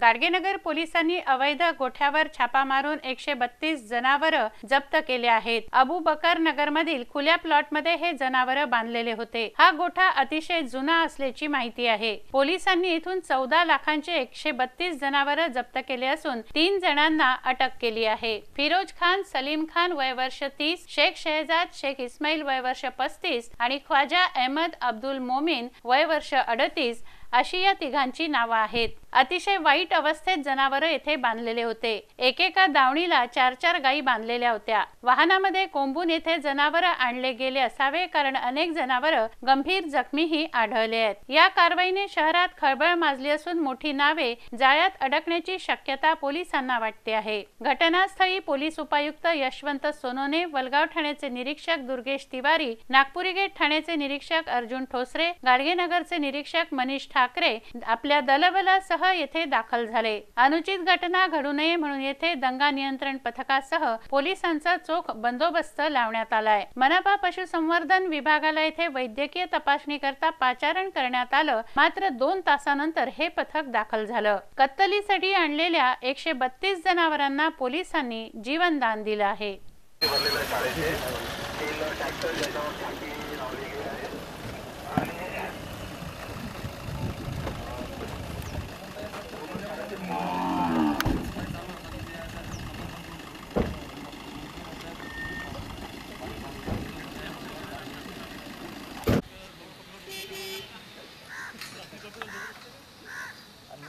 गाडगेनगर पोलिसांनी अवैध गोठ्यावर छापा मारून एकशे बत्तीस जनावर जप्त केले आहेत. अबू बकर नगरमधील खुल्या प्लॉटमध्ये हे जनावर बांधलेले होते. हा गोठा अतिशय जुना असल्याची माहिती आहे. पोलिसांनी इथून चौदा लाखांचे एकशे बत्तीस जनावर जप्त केले असून तीन जणांना अटक केली आहे. फिरोज खान सलीम खान वय वर्ष तीस शेख शहजाद शेख इस्माईल वय वर्ष पस्तीस आणि ख्वाजा अहमद अब्दुल मोमीन वय वर्ष अडतीस अशी या तिघांची नावं आहेत. अतिशय वाईट अवस्थेत जनावर येथे बांधलेले होते. एकेका दावणीला चार चार गायी बांधलेल्या होत्या. वाहनामध्ये कोंबून येथे जनावर आणले गेले असावे कारण अनेक जनावर गंभीर जखमीही आढळले आहेत. या कारवाईने शहरात खळबळ माजली असून मोठी नावे जाळ्यात अडकण्याची शक्यता पोलिसांना वाटते आहे. घटनास्थळी पोलीस उपायुक्त यशवंत सोनोने वलगाव ठाण्याचे निरीक्षक दुर्गेश तिवारी नागपुरी गेट ठाण्याचे निरीक्षक अर्जुन ठोसरे गाडगेनगरचे निरीक्षक मनीष ठाकरे आपल्या दलबलासह येथे दाखल झाले. अनुचित घटना घडू नये म्हणून येथे दंगा नियंत्रण पथकासह पोलिसांचा चोख बंदोबस्त लावण्यात आलाय. मनपा पशुसंवर्धन विभागाला येथे वैद्यकीय तपासणी करता पाचारण करण्यात आलं. मात्र दोन तासानंतर हे पथक दाखल झालं. कत्तलीसाठी आणलेल्या एकशे बत्तीस जनावरांना पोलिसांनी जीवनदान दिलं आहे.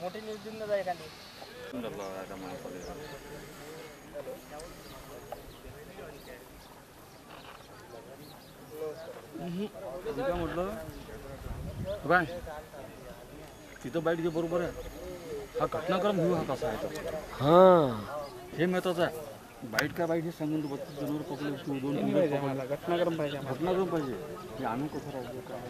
मोठी न्यूज देऊन ना जाय खाली काय म्हटलं काय तिथं बाईट जे बरोबर आहे. हा घटनाक्रम व्ह्यू हा कसा आहे तो. हां. हे महत्वाचं आहे. बाईट काय बाईट हे सांगून तू बत्तीस जनावर पकडले तू दोन तीन दिवस पकडले. मला घटनाक्रम पाहिजे घटनाक्रम पाहिजे. हे आम्ही कसं राहतो काय